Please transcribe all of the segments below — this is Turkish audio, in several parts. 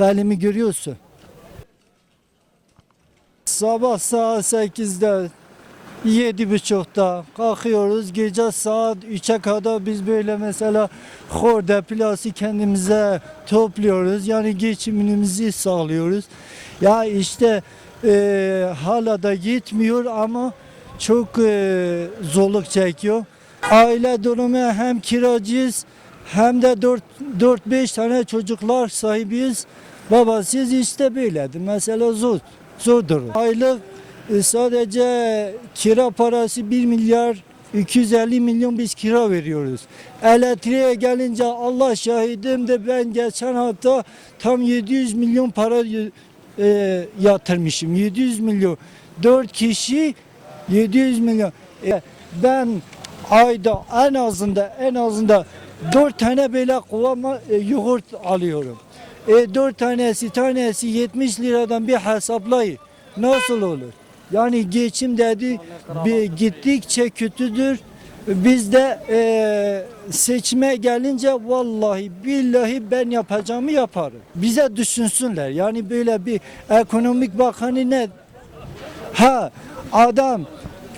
Halimi görüyorsun. Sabah saat 8'de, yedi buçukta kalkıyoruz. Gece saat 3'e kadar biz böyle mesela horde plası kendimize topluyoruz. Yani geçimimizi sağlıyoruz. Ya işte e, hala da gitmiyor ama çok e, zorluk çekiyor. Aile durumu hem kiracıyız hem de 4-5 tane çocuklar sahibiyiz. Babasız işte böyledir. Mesela zor, zor durum. Aylık e, sadece kira parası 1 milyar 250 milyon biz kira veriyoruz. Elektriğe gelince Allah şahidim de ben geçen hafta tam 700 milyon para e, yatırmışım. 700 milyon. 4 kişi 700 milyon. E, ben ayda en azında en azında 4 tane böyle kovama e, yoğurt alıyorum. E, 4 tanesi tanesi 70 liradan bir hesaplayın. Nasıl olur? Yani geçim dedi bir gittikçe kötüdür. Biz de e, seçime gelince vallahi billahi ben yapacağımı yaparım. Bize düşünsünler. Yani böyle bir ekonomik bakanı ne Ha adam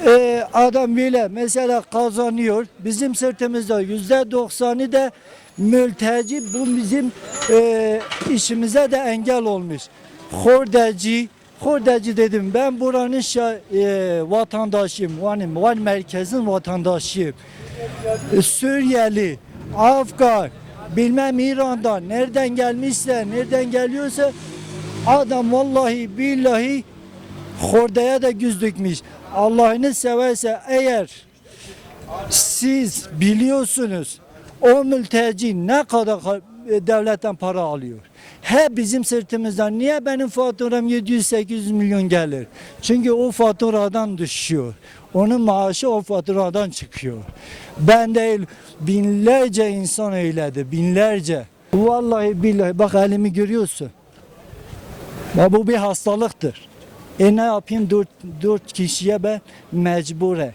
e, adam böyle mesela kazanıyor. Bizim sırtımızda yüzde doksanı da mülteci. Bu bizim e, işimize de engel olmuş. Hordacı, hordacı dedim ben buranın şa, e, vatandaşıyım. Van, Van merkezin vatandaşıyım. Suriyeli, Afgan, bilmem İran'dan nereden gelmişse, nereden geliyorsa adam vallahi billahi hordaya da göz dikmiş. Allah'ını severse eğer siz biliyorsunuz o mülteci ne kadar ka- e, devletten para alıyor. He bizim sırtımızdan niye benim faturam 700-800 milyon gelir? Çünkü o faturadan düşüyor. Onun maaşı o faturadan çıkıyor. Ben değil binlerce insan öyledi binlerce. Vallahi billahi bak elimi görüyorsun. Ya bu bir hastalıktır. E ne yapayım dört, dört kişiye ben mecbure.